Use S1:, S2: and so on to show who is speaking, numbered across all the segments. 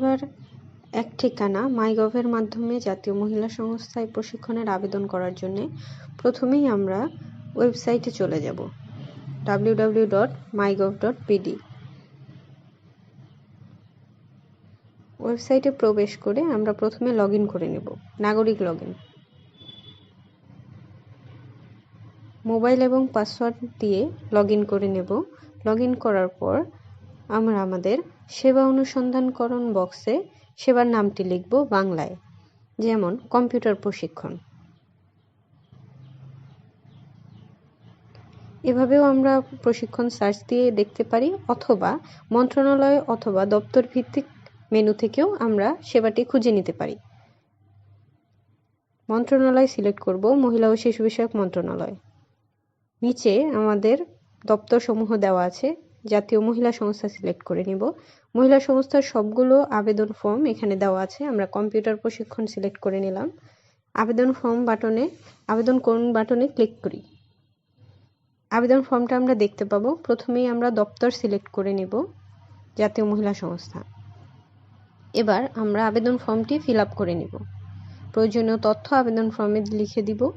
S1: এবার এক ঠিকানা মাইগভের মাধ্যমে জাতীয় মহিলা সংস্থায় প্রশিক্ষণের আবেদন করার জন্য প্রথমেই আমরা ওয়েবসাইটে চলে যাব W W dot MyGov dot PD ওয়েবসাইটে প্রবেশ করে আমরা প্রথমে লগ করে নেব, নাগরিক লগ মোবাইল এবং পাসওয়ার্ড দিয়ে লগ করে নেব। লগ করার পর আমরা আমাদের সেবা অনুসন্ধানকরণ বক্সে সেবার নামটি লিখব বাংলায়, যেমন কম্পিউটার প্রশিক্ষণ। এভাবেও আমরা প্রশিক্ষণ সার্চ দিয়ে দেখতে পারি, অথবা মন্ত্রণালয় অথবা দপ্তর ভিত্তিক মেনু থেকেও আমরা সেবাটি খুঁজে নিতে পারি। মন্ত্রণালয় সিলেক্ট করব মহিলা ও শিশু বিষয়ক মন্ত্রণালয়। নিচে আমাদের দপ্তর সমূহ দেওয়া আছে। জাতীয় মহিলা সংস্থা সিলেক্ট করে নিব। মহিলা সংস্থার সবগুলো আবেদন ফর্ম এখানে দেওয়া আছে। আমরা কম্পিউটার প্রশিক্ষণ সিলেক্ট করে নিলাম। আবেদন ফর্ম বাটনে, আবেদন কোন বাটনে ক্লিক করি। আবেদন ফর্মটা আমরা দেখতে পাবো। প্রথমেই আমরা দপ্তর সিলেক্ট করে নিব জাতীয় মহিলা সংস্থা। এবার আমরা আবেদন ফর্মটি ফিল আপ করে নিব। প্রয়োজনীয় তথ্য আবেদন ফর্মে লিখে দিব।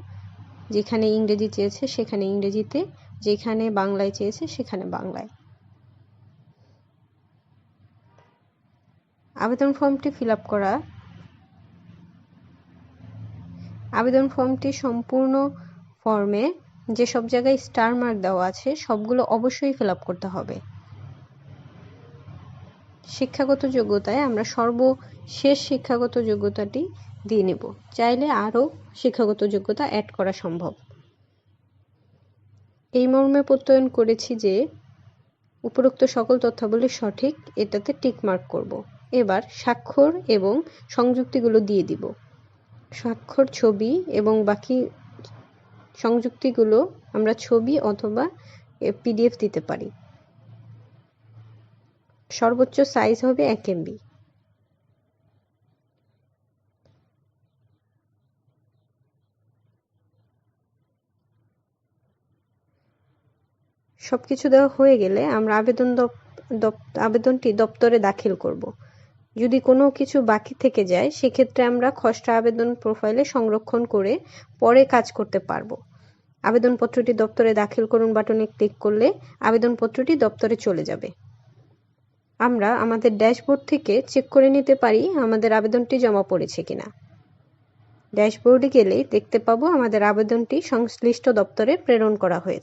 S1: যেখানে ইংরেজি চেয়েছে সেখানে ইংরেজিতে, যেখানে বাংলায় চেয়েছে সেখানে বাংলায়। আবেদন ফর্মটি ফিল করা। আবেদন ফর্মটি সম্পূর্ণ ফর্মে যেসব জায়গায় স্টার মার্ক দেওয়া আছে, সবগুলো অবশ্যই ফিল করতে হবে। শিক্ষাগত যোগ্যতায় আমরা সর্বশেষ শিক্ষাগত যোগ্যতাটি দিয়ে নেব। চাইলে আরও শিক্ষাগত যোগ্যতা অ্যাড করা সম্ভব। এই মর্মে প্রত্যয়ন করেছি যে, উপরোক্ত সকল তথ্যাবলী সঠিক, এটাতে টিক মার্ক করব। এবার স্বাক্ষর এবং সংযুক্তিগুলো দিয়ে দিব। স্বাক্ষর ছবি এবং বাকি সংযুক্তিগুলো আমরা ছবি অথবা পিডিএফ দিতে পারি। সর্বোচ্চ সাইজ হবে এক এমবি। সব কিছু দেওয়া হয়ে গেলে আমরা আবেদন আবেদনটি দপ্তরে দাখিল করব। যদি কোনো কিছু বাকি থেকে যায়, সেক্ষেত্রে আমরা খসড়া আবেদন প্রোফাইলে সংরক্ষণ করে পরে কাজ করতে পারব। আবেদনপত্রটি দপ্তরে দাখিল করুন বাটনে ক্লিক করলে আবেদনপত্রটি দপ্তরে চলে যাবে। আমরা আমাদের ড্যাশবোর্ড থেকে চেক করে নিতে পারি আমাদের আবেদনটি জমা পড়েছে কিনা। ড্যাশবোর্ডে গেলেই দেখতে পাবো আমাদের আবেদনটি সংশ্লিষ্ট দপ্তরে প্রেরণ করা হয়েছে।